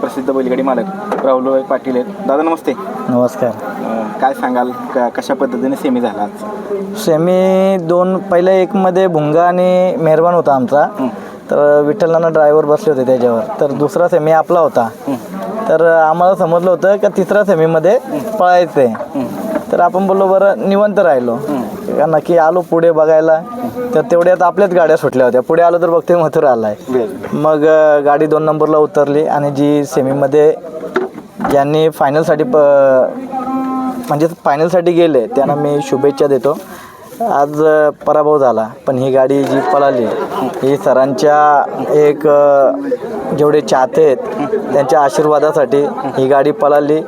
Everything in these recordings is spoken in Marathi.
प्रसिद्ध बैलगाडी मालक राहुल पाटील आहेत. दादा नमस्ते. नमस्कार. अं, काय सांगाल? क- कशा पद्धतीने सेमी झाला आज? सेमी दोन पहिले एकमध्ये भुंगा आणि मेहरबान होता आमचा. तर विठ्ठलांना ड्रायव्हर बसले होते त्याच्यावर. तर दुसरा सेमी आपला होता. तर आम्हाला समजलं होतं का तिसऱ्या सेमीमध्ये पळायचं आहे तर आपण बोललो बरं निवंत राहिलो. का नक्की आलो पुढे बघायला. तर तेवढ्यात आपल्याच गाड्या सुटल्या होत्या. पुढे आलो तर बघते मथुरा आलाय. मग अ, गाडी दोन नंबरला उतरली आणि जी सेमीमध्ये ज्यांनी फायनलसाठी प म्हणजे फायनलसाठी गेले त्यांना मी शुभेच्छा देतो. आज अ, पराभव झाला पण ही गाडी जी पळाली ही सरांच्या एक अ, जेवढे चाहते आहेत त्यांच्या आशीर्वादासाठी ही गाडी पळाली.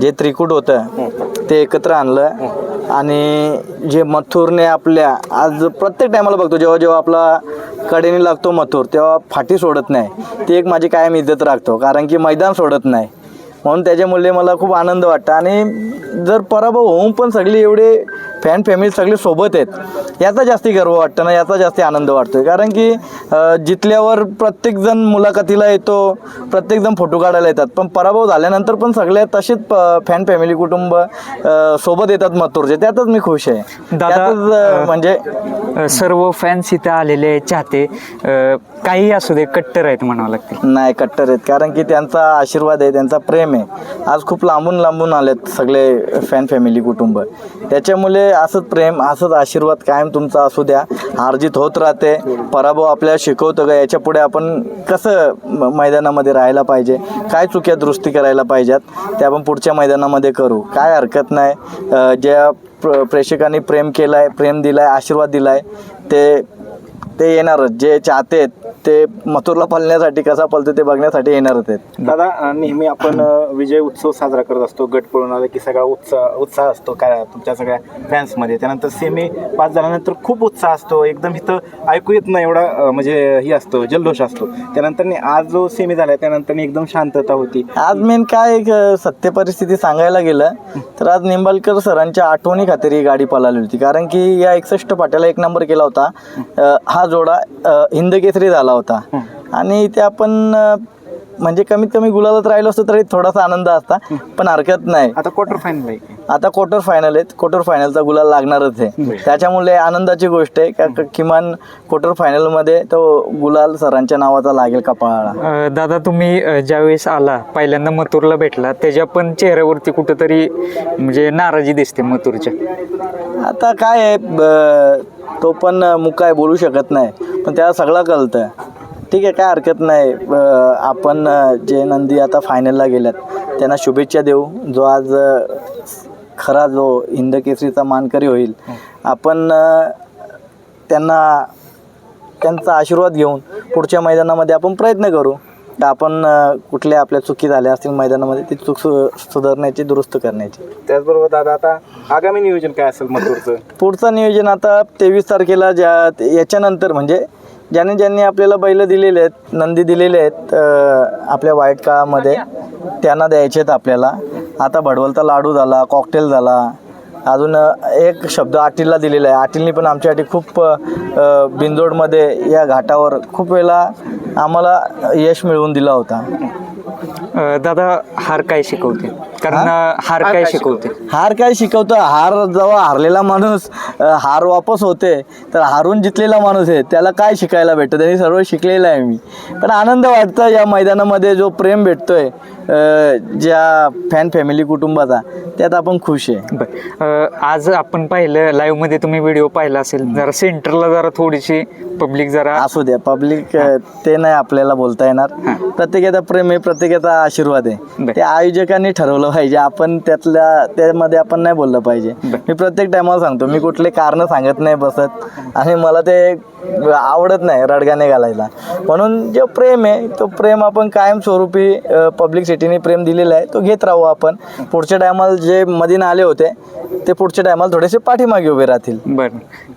जे त्रिकूट होतं ते एकत्र आणलं. आणि जे मथुरने आपल्या आज प्रत्येक टायमाला बघतो जेव्हा जेव्हा आपला कडेने लागतो मथुर तेव्हा फाटी सोडत नाही. ती एक माझी कायम इज्जत राखतो कारण की मैदान सोडत नाही. म्हणून त्याच्यामुळे मला खूप आनंद वाटतं. आणि जर पराभव होऊन पण सगळी एवढे फॅन फॅमिली सगळे सोबत आहेत. याचा जास्ती गर्व वाटतं ना याचा जास्ती आनंद वाटतोय. कारण की जितल्यावर प्रत्येकजण मुलाखतीला येतो प्रत्येकजण फोटो काढायला येतात. पण पराभव झाल्यानंतर पण सगळे तसेच फॅन फॅमिली कुटुंब सोबत येतात मथुरचे. त्यातच मी खुश आहे. दादा, म्हणजे सर्व फॅन्स इथं आलेले चाहते. काही असू दे कट्टर आहेत म्हणावं लागतील. नाही कट्टर आहेत. कारण की त्यांचा आशीर्वाद आहे त्यांचा प्रेम आहे. आज खूप लांबून लांबून आलेत सगळे फॅन फॅमिली कुटुंब. त्याच्यामुळे असंच प्रेम असंच आशीर्वाद कायम तुमचा असू द्या. अर्जित होत राहते. पराभव आपल्याला शिकवतो का याच्यापुढे आपण कसं म- मैदानामध्ये राहायला पाहिजे? काय चुक्या दुरुस्ती करायला पाहिजेत? ते आपण पुढच्या मैदानामध्ये करू. काय हरकत नाही. ज्या प्र प्रेक्षकांनी प्रेम केलं आहे प्रेम दिलाय आहे आशीर्वाद दिला आहे ते ते येणारच. जे चाहते आहेत ते मथुरला पळण्यासाठी कसा पळतो ते बघण्यासाठी येणारच आहेत दादा नेहमी आपण विजय उत्सव साजरा करत असतो. गट पळून आला की सगळा उत्साह उत्साह असतो काय तुमच्या सगळ्या फॅन्समध्ये त्यानंतर सेमी पास झाल्यानंतर खूप उत्साह असतो. एकदम इथं ऐकू येत नाही एवढा म्हणजे ही असतो जल्लोष असतो. त्यानंतर आज जो सेमी झाला त्यानंतर एकदम शांतता होती. आज मेन काय एक सत्य परिस्थिती सांगायला गेलं तर आज निंबाळकर सरांच्या आठवणी खातीर ही गाडी पळाली होती. कारण की या एकसष्ट पाट्याला एक नंबर केला होता. हा जोडा अ, हिंद केसरी झाला होता. आणि इथे आपण म्हणजे कमीत कमी गुलालात राहिलो असतो तरी थोडासा आनंद असता पण हरकत नाही. आता क्वार्टर फायनल आहे आता क्वार्टर फायनल आहेत. क्वार्टर फायनलचा गुलाल लागणारच आहे. त्याच्यामुळे आनंदाची गोष्ट आहे का किमान क्वार्टर फायनलमध्ये तो गुलाल सरांच्या नावाचा लागेल कपाळाला दादा तुम्ही ज्यावेळेस आला पहिल्यांदा मथुरला भेटला त्याच्या पण चेहऱ्यावरती कुठंतरी म्हणजे नाराजी दिसते मथुरच्या. आता काय आहे तो पण मुका आहे बोलू शकत नाही. पण त्याला सगळं कळतं. ठीक आहे काय हरकत नाही. आपण जे नंदी आता फायनलला गेल्यात त्यांना शुभेच्छा देऊ. जो आज खरा जो हिंद केसरीचा मानकरी होईल आपण त्यांना त्यांचा आशीर्वाद घेऊन पुढच्या मैदानामध्ये आपण प्रयत्न करू. का आपण कुठल्या आपल्या चुकी झाल्या असतील मैदानामध्ये ती चूक सु सुधारण्याची दुरुस्त करण्याची. त्याचबरोबर दादा आता आगामी नियोजन काय असेल मथुरचं? पुढचं नियोजन आता तेवीस तारखेला ज्या याच्यानंतर म्हणजे ज्याने ज्यांनी आपल्याला बैल दिलेले आहेत नंदी दिलेले आहेत आपल्या वाईट काळामध्ये त्यांना द्यायचे आहेत आपल्याला. आता भडवलचा लाडू झाला कॉकटेल झाला अजून एक शब्द आटीलला दिलेला आहे. आटीलनी पण आमच्यासाठी खूप बिंदोडमध्ये या घाटावर खूप वेळा आम्हाला यश मिळवून दिला होता. दादा हार काय शिकवते? कारण हार काय शिकवते? हार काय शिकवतं? हार जेव्हा हारलेला माणूस हार वापस होते तर हारून जितलेला माणूस आहे त्याला काय शिकायला भेटतं? त्यांनी सर्व शिकलेलं आहे मी. पण आनंद वाटतं या मैदानामध्ये जो प्रेम भेटतोय ज्या फॅन फॅमिली कुटुंबाचा त्यात आपण खुश आहे. बर. आज आपण पाहिलं लाईव्हमध्ये तुम्ही व्हिडिओ पाहिला असेल जरा सेंटरला जरा थोडीशी पब्लिक जरा असू द्या पब्लिक ते नाही आपल्याला बोलता येणार. प्रत्येकाचा प्रेम आहे प्रत्येकाचा आशीर्वाद आहे. ते आयोजकांनी ठरवलं पाहिजे आपण त्यातल्या त्यामध्ये आपण नाही बोललं पाहिजे. मी प्रत्येक टायमाला सांगतो मी कुठले कारण सांगत नाही बसत. आणि मला ते आवडत नाही रडगाणे घालायला. म्हणून जे प्रेम आहे तो प्रेम आपण कायमस्वरूपी पब्लिक सिटीने प्रेम दिलेला आहे तो घेत राहू आपण. पुढच्या टायमाला जे मधीन आले होते ते पुढच्या टायमाला थोडेसे पाठीमागे उभे राहतील. बर.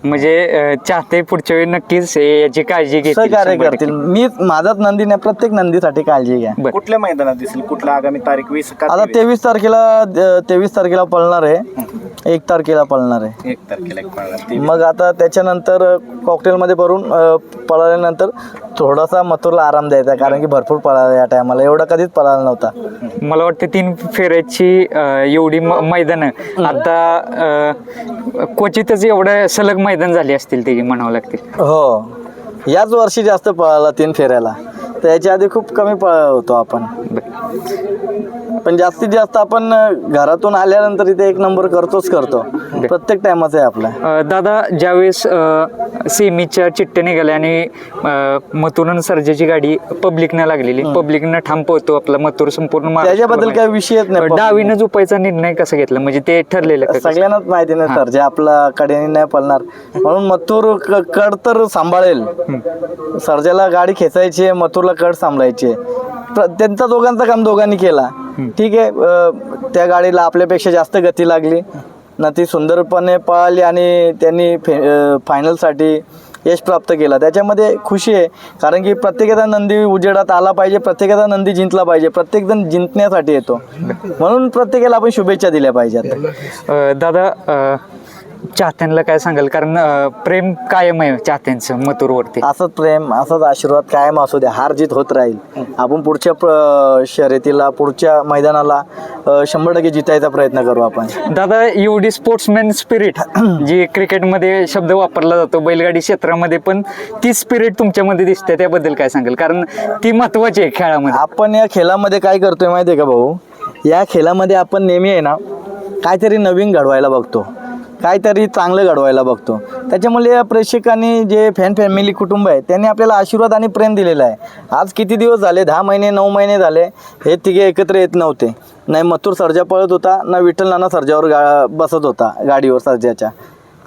म्हणजे चाहते पुढच्या वेळी नक्कीच हे- याची काळजी घेतील सहकार्य शंभर टक्के. करतील. मी माझाच नंदी नाही प्रत्येक नंदीसाठी काळजी घ्या. कुठल्या मैदानात दिसेल? कुठल्या आगामी तारीख? वीस का आता? तेवीस? तारखेला तेवीस तारखेला पळणार आहे. एक तारखेला पळणार आहे. एक तारखेला एक पळणार. ते मग आता त्याच्यानंतर कॉकटेलमध्ये भरून अ, पळाल्यानंतर थोडासा मथुरला आराम द्यायचा कारण की भरपूर पळाला या टायमाला. एवढा कधीच पळाला नव्हता. मला वाटतं तीन फेऱ्याची अं, एवढी मैदान. आता अं, क्वचितच एवढं सलग मैदान झाली असतील त्याची म्हणावं लागतील. हो. याच वर्षी जास्त पळाला तीन फेऱ्याला. तर याच्या आधी खूप कमी पळाला होतो आपण. पण जास्तीत जास्त आपण घरातून आल्यानंतर इथे एक नंबर करतोच करतो. प्रत्येक टायमाचा आहे आपला. अ, दादा ज्यावेळेस अ, सेमीच्या चिठ्ठ्या निघाल्या आणि अ, मथुरन सर्जाची गाडी पब्लिकनं लागलेली पब्लिकनं पोहतो आपला मथुर संपूर्ण त्याच्याबद्दल. काही विषयच नाही डावीनं झोपायचा निर्णय कसा घेतला? म्हणजे ते ठरलेलं का कसं? सगळ्यांनाच माहिती नाही सर जे आपला कडेने नाही पळणार. म्हणून मथुर क- कड तर सांभाळेल. सर्जाला गाडी खेचायची आहे मथुरला कड सांभाळायची आहे. प्र- त्यांचा दोघांचं काम दोघांनी केला. ठीक आहे त्या गाडीला आपल्यापेक्षा जास्त गती लागली. ना ती सुंदरपणे पळाली आणि त्यांनी फे फायनलसाठी यश प्राप्त केला. त्याच्यामध्ये खुशी आहे कारण की प्रत्येकाचा नंदी उजेडात आला पाहिजे प्रत्येकाचा नंदी जिंकला पाहिजे प्रत्येकजण जिंकण्यासाठी येतो. म्हणून प्रत्येकाला आपण शुभेच्छा दिल्या पाहिजेत. अ, दादा अ, चाहत्यांना काय सांगाल? कारण अ, प्रेम कायम आहे चाहत्यांचं मथुरवरती. असंच प्रेम असंच आशीर्वाद कायम असू द्या. हार जीत होत राहील. आपण पुढच्या प्र- शर्यतीला पुढच्या मैदानाला अ, शंभर टक्के जितायचा प्रयत्न करू आपण. दादा एवढी स्पोर्ट्समॅन स्पिरिट जी क्रिकेटमध्ये शब्द वापरला जातो बैलगाडी क्षेत्रामध्ये पण ती स्पिरिट तुमच्यामध्ये दिसते त्याबद्दल काय सांगाल? कारण ती महत्वाची आहे खेळामध्ये. आपण या खेळामध्ये काय करतोय माहिती आहे का भाऊ? या खेळामध्ये आपण नेहमी आहे ना काहीतरी नवीन घडवायला बघतो. काहीतरी चांगलं घडवायला बघतो. त्याच्यामुळे या प्रेक्षकांनी जे फॅन फॅमिली कुटुंब आहे त्यांनी आपल्याला आशीर्वाद आणि प्रेम दिलेला आहे. आज किती दिवस झाले? दहा महिने नऊ महिने झाले. हे तिघे एकत्र येत नव्हते. नाही मथुर सर्जा पळत होता ना विठ्ठल नाना सर्जावर गा बसत होता गाडीवर सर्जाच्या.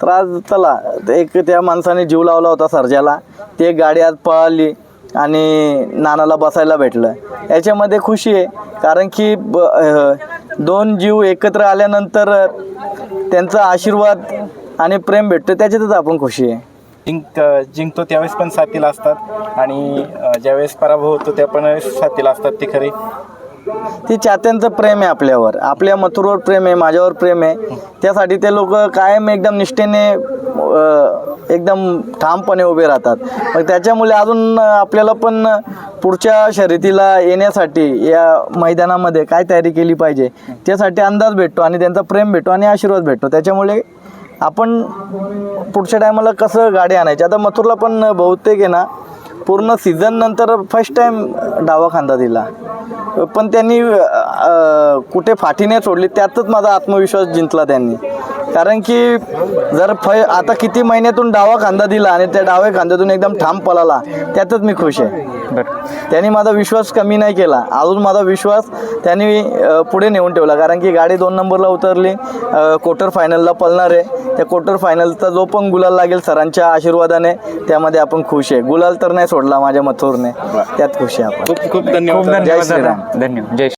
तर आज चला एक त्या माणसाने जीव लावला होता सर्जाला. ते एक गाडी आज पळाली आणि नानाला बसायला भेटलं. याच्यामध्ये खुशी आहे कारण की ब दोन जीव एकत्र आल्यानंतर त्यांचा आशीर्वाद आणि प्रेम भेटतं त्याच्यातच आपण खुशी आहे. जिंक जिंकतो त्यावेळेस पण साथीला असतात आणि अ, ज्यावेळेस पराभव होतो त्या पण साथीला असतात ते खरे. ती चाहत्यांचं प्रेम आहे आपल्यावर. आपल्या मथुरवर प्रेम आहे माझ्यावर प्रेम आहे. त्यासाठी ते लोक कायम एकदम निष्ठेने अ, एकदम ठामपणे उभे राहतात. मग त्याच्यामुळे अजून आपल्याला पण पुढच्या शर्यतीला येण्यासाठी या मैदानामध्ये काय तयारी केली पाहिजे त्यासाठी अंदाज भेटतो आणि त्यांचा प्रेम भेटतो आणि आशीर्वाद भेटतो. त्याच्यामुळे आपण पुढच्या टायमाला कसं गाडी आणायची? आता मथुरला पण बहुतेक आहे ना पूर्ण सीझन नंतर फर्स्ट टाइम डावा खांदा दिला. पण त्यांनी कुठे फाटी नाही सोडली त्यातच माझा आत्मविश्वास जिंकला त्यांनी. कारण की जर फ आता किती महिन्यातून डावा खांदा दिला आणि त्या डाव्या खांद्यातून एकदम ठाम पळाला त्यातच मी खुश आहे. त्यांनी माझा विश्वास कमी नाही केला. अजून माझा विश्वास त्यांनी पुढे नेऊन ठेवला. कारण की गाडी दोन नंबरला उतरली क्वार्टर फायनलला पळणार आहे. त्या क्वार्टर फायनलचा जो पण गुलाल लागेल सरांच्या आशीर्वादाने त्यामध्ये आपण खुश आहे. गुलाल तर नाही सोडला माझ्या मथुरने. त्यात खुश आहे आपण. खूप खूप धन्यवाद. धन्यवाद. श्रीराम. धन्यवाद. जय